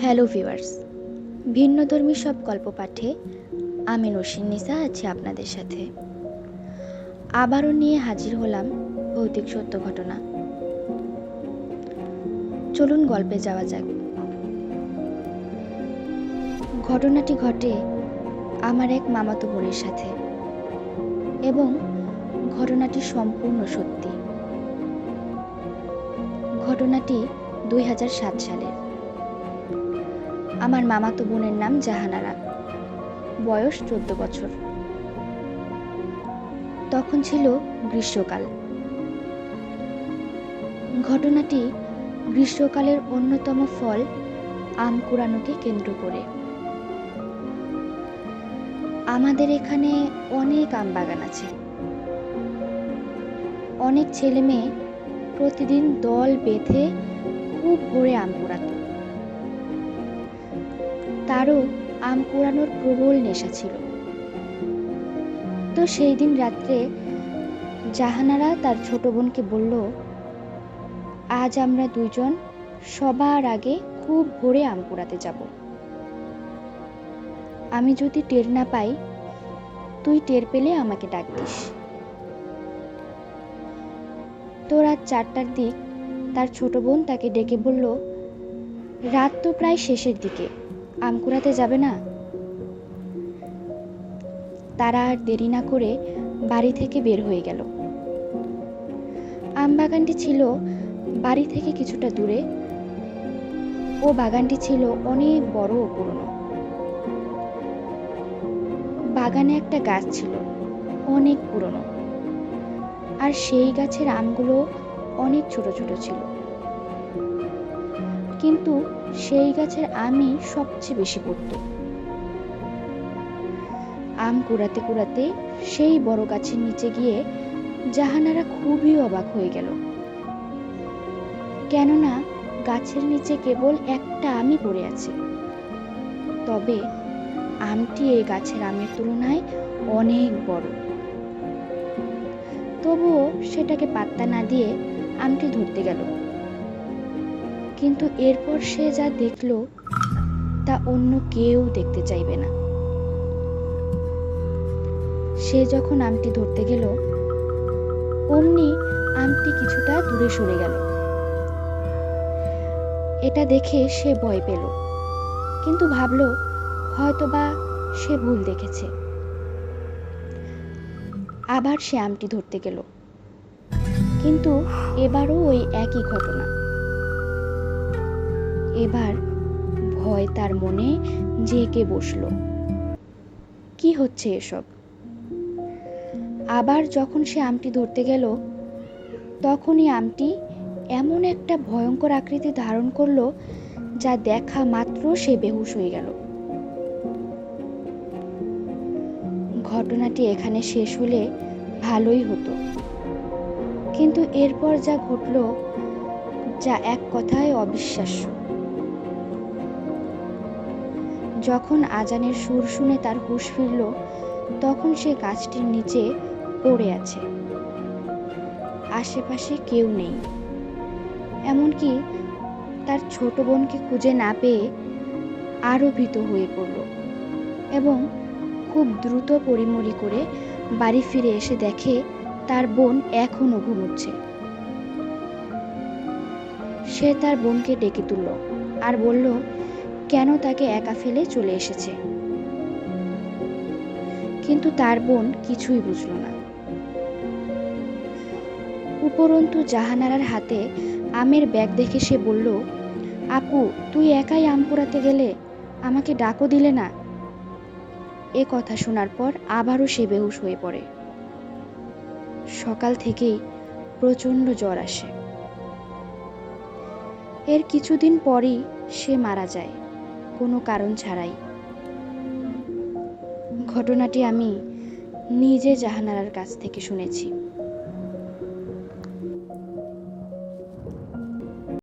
Hello viewers ভিন্নধর্মী সব গল্প পাঠে আমি নসিন নিসা আছি আপনাদের সাথে। আবারও নিয়ে হাজির হলাম ভৌতিক সত্য ঘটনা। চলুন গল্পে যাওয়া যাক। ঘটনাটি ঘটে আমার এক মামাতো বোনের সাথে এবং ঘটনাটি সম্পূর্ণ সত্যি। ঘটনাটি দুই সাত সালের। আমার মামাতো বোনের নাম জাহানারা। বয়স চোদ্দ বছর। তখন ছিল গ্রীষ্মকাল। ঘটনাটি গ্রীষ্মকালের অন্যতম ফল আম কুড়ানোকে কেন্দ্র করে। আমাদের এখানে অনেক আম বাগান আছে। অনেক ছেলে মেয়ে প্রতিদিন দল বেঁধে খুব ভোরে আম কুড়াতো। তারও আম কুড়ানোর প্রবল নেশা ছিল। তো সেই দিন রাত্রে জাহানারা তার ছোট বোনকে বলল, আজ আমরা দুজন সবার আগে খুব ভোরে আম কুড়াতে যাব। আমি যদি টের না পাই, তুই টের পেলে আমাকে ডাক দিস তো রাত চারটার দিক তার ছোট বোন তাকে ডেকে বলল, রাত তো প্রায় শেষের দিকে। আম কুড়াতে যাবে না? তারা আর দেরি না করে বাড়ি থেকে বের হয়ে গেল। আম বাগানটি ছিল বাড়ি থেকে কিছুটা দূরে। ও বাগানটি ছিল অনেক বড় ও পুরনো। বাগানে একটা গাছ ছিল, অনেক পুরনো। আর সেই গাছের আমগুলো অনেক ছোট ছোট ছিল। কিন্তু সেই গাছের আমই সবচেয়ে বেশি পড়তো। আম কুড়াতে কুড়াতে সেই বড় গাছের নিচে গিয়ে জাহানারা খুবই অবাক হয়ে গেল। কেননা গাছের নিচে কেবল একটা আমই পড়ে আছে। তবে আমটি এই গাছের আমের তুলনায় অনেক বড়। তবুও সেটাকে পাত্তা না দিয়ে আমটি ধরতে গেল। কিন্তু এরপর সে যা দেখল, তা অন্য কেউ দেখতে চাইবে না। সে যখন আমটি ধরতে গেল, অমনি আমটি কিছুটা দূরে সরে গেল। এটা দেখে সে ভয় পেল, কিন্তু ভাবল, হয়তোবা সে ভুল দেখেছে। আবার সে আমটি ধরতে গেল, কিন্তু এবারও ওই একই ঘটনা। এবার ভয় তার মনে জেঁকে বসল। কি হচ্ছে এসব? আবার যখন সে আমটি ধরতে গেল, তখনই আমটি এমন একটা ভয়ঙ্কর আকৃতি ধারণ করল, যা দেখা মাত্র সে বেহুশ হয়ে গেল। ঘটনাটি এখানে শেষ হলে ভালোই হতো। কিন্তু এরপর যা ঘটল, যা এক কথায় অবিশ্বাস্য। যখন আজানের সুর শুনে তার হুঁশ ফিরল, তখন সে গাছটির নিচে পড়ে আছে। আশেপাশে কেউ নেই। এমনকি তার ছোট বোনকে খুঁজে না পেয়ে আরও ভীত হয়ে পড়ল এবং খুব দ্রুত পরিমরি করে বাড়ি ফিরে এসে দেখে তার বোন এখনও ঘুমোচ্ছে। সে তার বোনকে ডেকে তুলল আর বলল কেন তাকে একা ফেলে চলে এসেছে? কিন্তু তার বোন কিছুই বুঝল না। উপরন্তু জাহানারার হাতে আমের ব্যাগ দেখে সে বলল, আপু, তুই একাই আম পোড়াতে গেলে আমাকে ডাকও দিলে না? এ কথা শোনার পর আবারও সে বেহুশ হয়ে পড়ে। সকাল থেকেই প্রচণ্ড জ্বর আসে। এর কিছুদিন পরই সে মারা যায়। কোনো কারণ ছাড়াই। ঘটনাটি আমি নিজে জাহানারার কাছ থেকে শুনেছি।